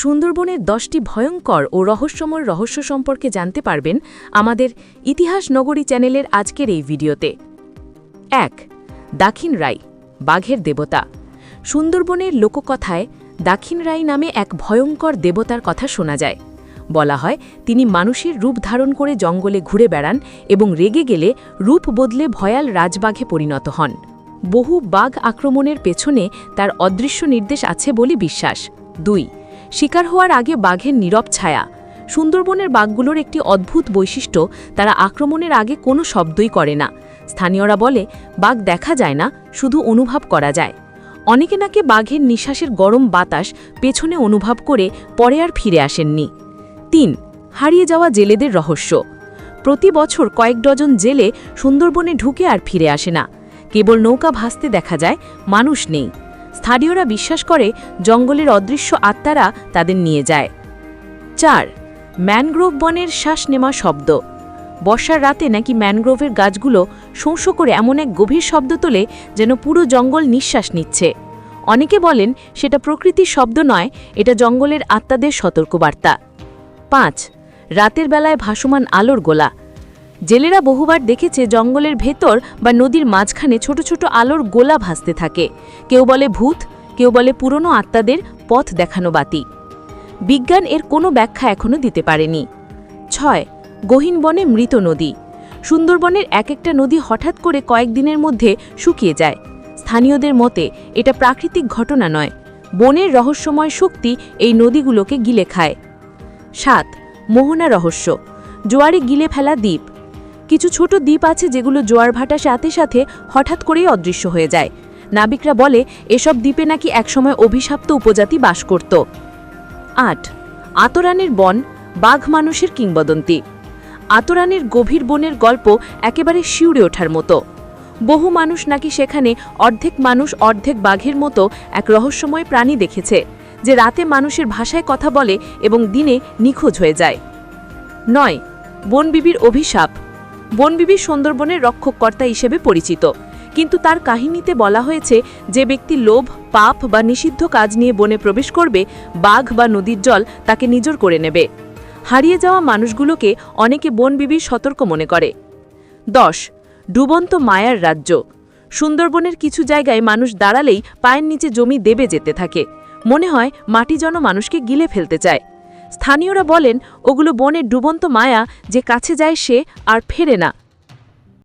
সুন্দরবনের দশটি ভয়ঙ্কর ও রহস্যময় রহস্য সম্পর্কে জানতে পারবেন আমাদের ইতিহাস নগরী চ্যানেলের আজকের এই ভিডিওতে। এক দাক্ষিণ রাই, বাঘের দেবতা। সুন্দরবনের লোককথায় দাক্ষিণ রাই নামে এক ভয়ঙ্কর দেবতার কথা শোনা যায়। বলা হয়, তিনি মানুষের রূপ ধারণ করে জঙ্গলে ঘুরে বেড়ান এবং রেগে গেলে রূপ বদলে ভয়াল রাজবাঘে পরিণত হন। বহু বাঘ আক্রমণের পেছনে তার অদৃশ্য নির্দেশ আছে বলে বিশ্বাস। দুই শিকার হওয়ার আগে বাঘের নীরব ছায়া। সুন্দরবনের বাঘগুলোর একটি অদ্ভুত বৈশিষ্ট্য, তারা আক্রমণের আগে কোনো শব্দই করে না। স্থানীয়রা বলে, বাঘ দেখা যায় না, শুধু অনুভব করা যায়। অনেকে নাকি বাঘের নিঃশ্বাসের গরম বাতাস পেছনে অনুভব করে পরে আর ফিরে আসেননি। তিন, হারিয়ে যাওয়া জেলেদের রহস্য। প্রতি বছর কয়েক ডজন জেলে সুন্দরবনে ঢুকে আর ফিরে আসে না। কেবল নৌকা ভাসতে দেখা যায়, মানুষ নেই। স্থানীয়রা বিশ্বাস করে জঙ্গলের অদৃশ্য আত্মারা তাদের নিয়ে যায়। চার, ম্যানগ্রোভ বনের শ্বাস নেওয়া শব্দ। বর্ষার রাতে নাকি ম্যানগ্রোভের গাছগুলো শোঁসো করে এমন এক গভীর শব্দ তোলে যেন পুরো জঙ্গল নিঃশ্বাস নিচ্ছে। অনেকে বলেন সেটা প্রকৃতির শব্দ নয়, এটা জঙ্গলের আত্মাদের সতর্কবার্তা। পাঁচ, রাতের বেলায় ভাসমান আলোর গোলা। জেলেরা বহুবার দেখেছে জঙ্গলের ভেতর বা নদীর মাঝখানে ছোট ছোট আলোর গোলা ভাসতে থাকে। কেউ বলে ভূত, কেউ বলে পুরনো আত্মাদের পথ দেখানো বাতি। বিজ্ঞান এর কোনো ব্যাখ্যা এখনও দিতে পারেনি। ছয়, গহীন বনে মৃত নদী। সুন্দরবনের এক একটা নদী হঠাৎ করে কয়েকদিনের মধ্যে শুকিয়ে যায়। স্থানীয়দের মতে, এটা প্রাকৃতিক ঘটনা নয়। বনের রহস্যময় শক্তি এই নদীগুলোকে গিলে খায়। সাত, মোহনা রহস্য। জোয়ারে গিলে ফেলা দ্বীপ। কিছু ছোট দ্বীপ আছে যেগুলো জোয়ার ভাটার সাথে সাথে হঠাৎ করেই অদৃশ্য হয়ে যায়। নাবিকরা বলে, এসব দ্বীপে নাকি একসময় অভিশাপ্ত উপজাতি বাস করত। আট, আতরানের বন, বাঘ মানুষের কিংবদন্তি। আতরানের গভীর বনের গল্প একেবারে শিউরে ওঠার মতো। বহু মানুষ নাকি সেখানে অর্ধেক মানুষ, অর্ধেক বাঘের মতো এক রহস্যময় প্রাণী দেখেছে, যে রাতে মানুষের ভাষায় কথা বলে এবং দিনে নিখোঁজ হয়ে যায়। নয়, বনবিবির অভিশাপ। বনবিবি সুন্দরবনের রক্ষকর্তা হিসেবে পরিচিত। কিন্তু তার কাহিনীতে বলা হয়েছে, যে ব্যক্তি লোভ, পাপ বা নিষিদ্ধ কাজ নিয়ে বনে প্রবেশ করবে, বাঘ বা নদীর জল তাকে নিজর করে নেবে। হারিয়ে যাওয়া মানুষগুলোকে অনেকে বনবিবির সতর্ক মনে করে। দশ, ডুবন্ত মায়ার রাজ্য। সুন্দরবনের কিছু জায়গায় মানুষ দাঁড়ালেই পায়ের নিচে জমি দেবে যেতে থাকে। মনে হয় মাটি যেন মানুষকে গিলে ফেলতে চায়। স্থানীয়রা বলেন ওগুলো বনের ডুবন্ত মায়া যে কাছে যায় সে আর ফেরে না।